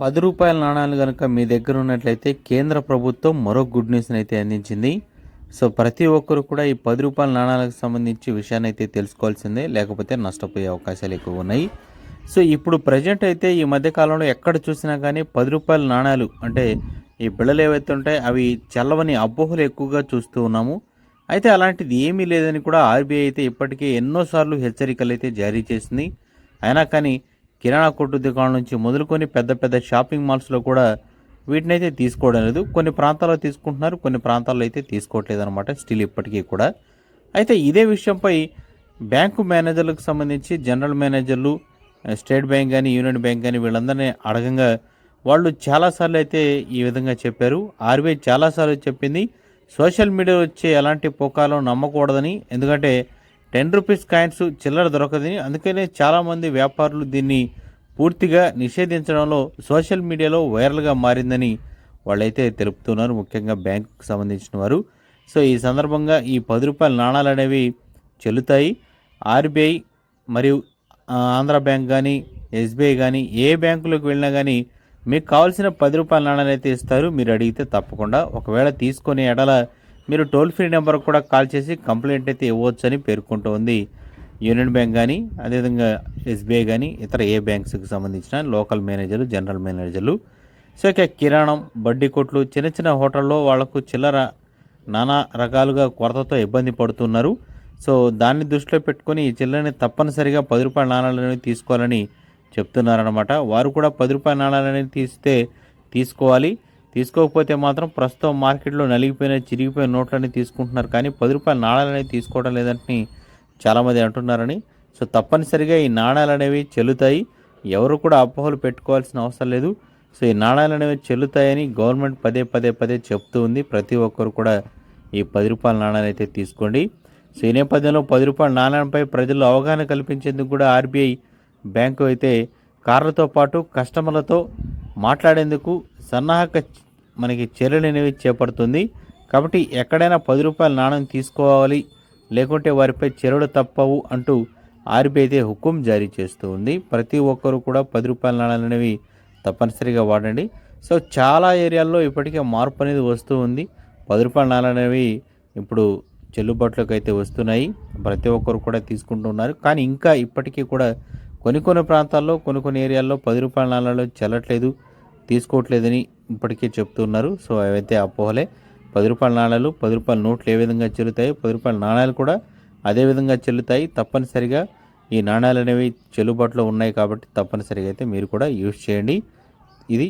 పది రూపాయల నాణాలు కనుక మీ దగ్గర ఉన్నట్లయితే కేంద్ర ప్రభుత్వం మరో గుడ్ న్యూస్ని అయితే అందించింది. సో ప్రతి ఒక్కరు కూడా ఈ పది రూపాయల నాణాలకు సంబంధించి విషయాన్ని అయితే తెలుసుకోవాల్సిందే. లేకపోతే నష్టపోయే అవకాశాలు ఎక్కువ ఉన్నాయి. సో ఇప్పుడు ప్రజెంట్ అయితే ఈ మధ్యకాలంలో ఎక్కడ చూసినా కానీ పది రూపాయల నాణాలు అంటే ఈ బిళ్ళలు ఏవైతే ఉంటాయో అవి చల్లవని అబ్బోహలు ఎక్కువగా చూస్తూ ఉన్నాము. అయితే అలాంటిది ఏమీ లేదని కూడా ఆర్బీఐ అయితే ఇప్పటికే ఎన్నోసార్లు హెచ్చరికలు అయితే జారీ చేసింది. అయినా కానీ కిరాణా కొట్టు దుకాణం నుంచి మొదలుకొని పెద్ద పెద్ద షాపింగ్ మాల్స్లో కూడా వీటిని అయితే తీసుకోవడం లేదు. కొన్ని ప్రాంతాల్లో తీసుకుంటున్నారు కొన్ని ప్రాంతాల్లో అయితే తీసుకోవట్లేదు అనమాట స్టిల్ ఇప్పటికీ కూడా. అయితే ఇదే విషయంపై బ్యాంకు మేనేజర్లకు సంబంధించి జనరల్ మేనేజర్లు స్టేట్ బ్యాంక్ కానీ యూనియన్ బ్యాంక్ కానీ వీళ్ళందరినీ అడగంగా వాళ్ళు చాలాసార్లు అయితే ఈ విధంగా చెప్పారు. ఆర్బీఐ చాలాసార్లు చెప్పింది. సోషల్ మీడియాలో వచ్చే ఎలాంటి పోకాలం నమ్మకూడదని. ఎందుకంటే టెన్ రూపీస్ కాయిన్స్ చిల్లర దొరకదని. అందుకనే చాలామంది వ్యాపారులు దీన్ని పూర్తిగా నిషేధించడంలో సోషల్ మీడియాలో వైరల్గా మారిందని వాళ్ళైతే తెలుపుతున్నారు ముఖ్యంగా బ్యాంకుకు సంబంధించిన వారు. సో ఈ సందర్భంగా ఈ పది రూపాయల నాణాలు అనేవి చెల్లుతాయి. ఆర్బీఐ మరియు ఆంధ్ర బ్యాంక్ కానీ ఎస్బీఐ కానీ ఏ బ్యాంకులోకి వెళ్ళినా కానీ మీకు కావాల్సిన పది రూపాయల నాణాలు అయితే ఇస్తారు. మీరు అడిగితే తప్పకుండా. ఒకవేళ తీసుకునే ఎడల మీరు టోల్ ఫ్రీ నెంబర్ కూడా కాల్ చేసి కంప్లైంట్ అయితే ఇవ్వచ్చని అని పేర్కొంటూ ఉంది యూనియన్ బ్యాంక్ కానీ అదేవిధంగా ఎస్బీఐ కానీ ఇతర ఏ బ్యాంక్స్కి సంబంధించిన లోకల్ మేనేజర్లు జనరల్ మేనేజర్లు. సో ఇక కిరాణం బడ్డీ కొట్లు చిన్న చిన్న హోటల్లో వాళ్ళకు చిల్లర నానా రకాలుగా కొరతతో ఇబ్బంది పడుతున్నారు. సో దాన్ని దృష్టిలో పెట్టుకొని ఈ చిల్లరని తప్పనిసరిగా పది రూపాయల నాణాలని తీసుకోవాలని చెప్తున్నారనమాట వారు కూడా పది రూపాయల నాణాలని తీస్తే తీసుకోవాలి. తీసుకోకపోతే మాత్రం ప్రస్తుతం మార్కెట్లో నలిగిపోయిన చిరిగిపోయిన నోట్లని తీసుకుంటున్నారు. కానీ పది రూపాయల నాణాలని తీసుకోవడం లేదని చాలామంది అంటున్నారని. సో తప్పనిసరిగా ఈ నాణాలు అనేవి చెల్లుతాయి. ఎవరు కూడా అపోహలు పెట్టుకోవాల్సిన అవసరం లేదు. సో ఈ నాణాలు అనేవి చెల్లుతాయని గవర్నమెంట్ పదే పదే పదే చెప్తూ ఉంది. ప్రతి ఒక్కరు కూడా ఈ పది రూపాయల నాణాలు అయితే తీసుకోండి. సో ఈ నేపథ్యంలో పది రూపాయల నాణ్యంపై ప్రజల్లో అవగాహన కల్పించేందుకు కూడా ఆర్బీఐ బ్యాంకు అయితే కార్లతో పాటు కస్టమర్లతో మాట్లాడేందుకు సన్నాహక మనకి చర్యలు అనేవి చేపడుతుంది. కాబట్టి ఎక్కడైనా పది రూపాయల నాణ్యం తీసుకోవాలి లేకుంటే వారిపై చర్యలు తప్పవు అంటూ ఆర్బీఐ అయితే హుకుం జారీ చేస్తూ ఉంది. ప్రతి ఒక్కరూ కూడా పది రూపాయల నాణాలు అనేవి తప్పనిసరిగా వాడండి. సో చాలా ఏరియాల్లో ఇప్పటికే మార్పు అనేది వస్తూ ఉంది. పది రూపాయల నాణాలు అనేవి ఇప్పుడు చెల్లుబాటులోకి అయితే వస్తున్నాయి. ప్రతి ఒక్కరు కూడా తీసుకుంటున్నారు కానీ ఇంకా ఇప్పటికీ కూడా కొన్ని కొన్ని ప్రాంతాల్లో కొన్ని కొన్ని ఏరియాల్లో పది రూపాయల నాణాలు చెల్లట్లేదు. తీసుకోవట్లేదని ఇప్పటికే చెప్తున్నారు. సో అవైతే అపోహలే పది రూపాయల నాణాలు పది రూపాయల నోట్లు ఏ విధంగా చెల్లుతాయి పది రూపాయల నాణాలు కూడా అదే విధంగా చెల్లుతాయి. తప్పనిసరిగా ఈ నాణాలు అనేవి చెల్లుబాటులో ఉన్నాయి కాబట్టి తప్పనిసరిగా అయితే మీరు కూడా యూజ్ చేయండి. ఇది